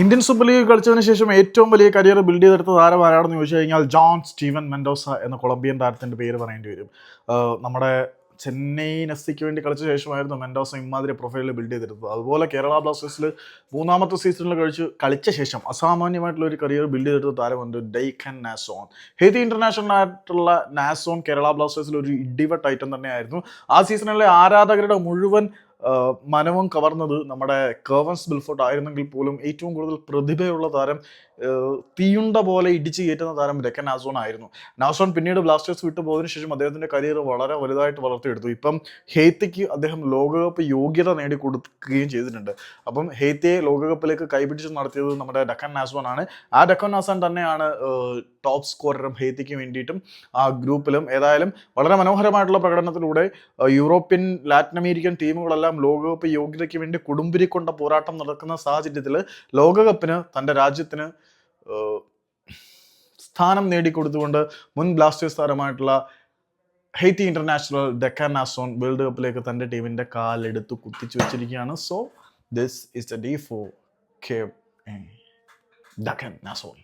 Indian super league കളിച്ചതിന് ശേഷം ഏറ്റവും വലിയ കരിയർ ബിൽഡ് ചെയ്തെടുത്ത താരം ആരാണെന്ന് ചോദിച്ചു കഴിഞ്ഞാൽ ജോൺ സ്റ്റീവൻ മെൻഡോസ എന്ന കൊളംബിയൻ താരത്തിന്റെ പേര് പറയേണ്ടി വരും. നമ്മുടെ ചെന്നൈ നെസ്സിക്ക് വേണ്ടി കളിച്ച ശേഷമായിരുന്നു മെൻഡോസ ഇമാതിരി പ്രൊഫൈലിൽ ബിൽഡ് ചെയ്തിരുന്നത് അതുപോലെ കേരള ബ്ലാസ്റ്റേഴ്സിൽ മൂന്നാമത്തെ സീസണിൽ കഴിച്ച് കളിച്ച ശേഷം അസാമാന്യമായിട്ടുള്ള ഒരു കരിയർ ബിൽഡ് ചെയ്തെടുത്ത താരമുണ്ട് ഡൈഖൻ നാസോൺ. ഹെയ്തി ഇന്റർനാഷണൽ ആയിട്ടുള്ള നാസോൺ കേരള ബ്ലാസ്റ്റേഴ്സിൽ ഒരു ഇടിവ ഐറ്റം തന്നെയായിരുന്നു. ആ സീസണിലെ ആരാധകരുടെ മുഴുവൻ മനവും കവർന്നത് നമ്മുടെ കേവൻസ് ബിൽഫോർട്ട് ആയിരുന്നെങ്കിൽ പോലും ഏറ്റവും കൂടുതൽ പ്രതിഭയുള്ള താരം തീയുണ്ട പോലെ ഇടിച്ചു കയറ്റുന്ന താരം രക്കൻ നാസോൺ ആയിരുന്നു. നാസോൺ പിന്നീട് ബ്ലാസ്റ്റേഴ്സ് വിട്ടു പോയതിനു ശേഷം അദ്ദേഹത്തിന്റെ കരിയർ വളരെ വലുതായിട്ട് വളർത്തിയെടുത്തു. ഇപ്പം ഹെയ്ത്തിക്ക് അദ്ദേഹം ലോകകപ്പ് യോഗ്യത നേടിക്കൊടുക്കുകയും ചെയ്തിട്ടുണ്ട്. അപ്പം ഹെയ്ത്തിയെ ലോകകപ്പിലേക്ക് കൈപിടിച്ച് നടത്തിയത് നമ്മുടെ ഡക്കൻ നാസോൺ ആണ്. ആ ഡക്കൻ നാസോൺ തന്നെയാണ് ടോപ്പ് സ്കോററും ഹെയ്ത്തിക്ക് വേണ്ടിയിട്ടും ആ ഗ്രൂപ്പിലും ഏതായാലും വളരെ മനോഹരമായിട്ടുള്ള പ്രകടനത്തിലൂടെ യൂറോപ്യൻ ലാറ്റിൻ അമേരിക്കൻ ടീമുകളെല്ലാം ലോകകപ്പ് യോഗ്യതയ്ക്ക് വേണ്ടി കുടുംബിരിക്കൊണ്ട പോരാട്ടം നടക്കുന്ന സാഹചര്യത്തിൽ ലോകകപ്പിന് തന്റെ രാജ്യത്തിന് സ്ഥാനം നേടിക്കൊടുത്തുകൊണ്ട് മുൻ Blasters താരമായിട്ടുള്ള Haiti international Duckens Nazon world കപ്പിലേക്ക് തന്റെ ടീമിന്റെ കാലെടുത്ത് കുത്തിച്ചു വെച്ചിരിക്കുകയാണ്. So this is the D four K Duckens Nazon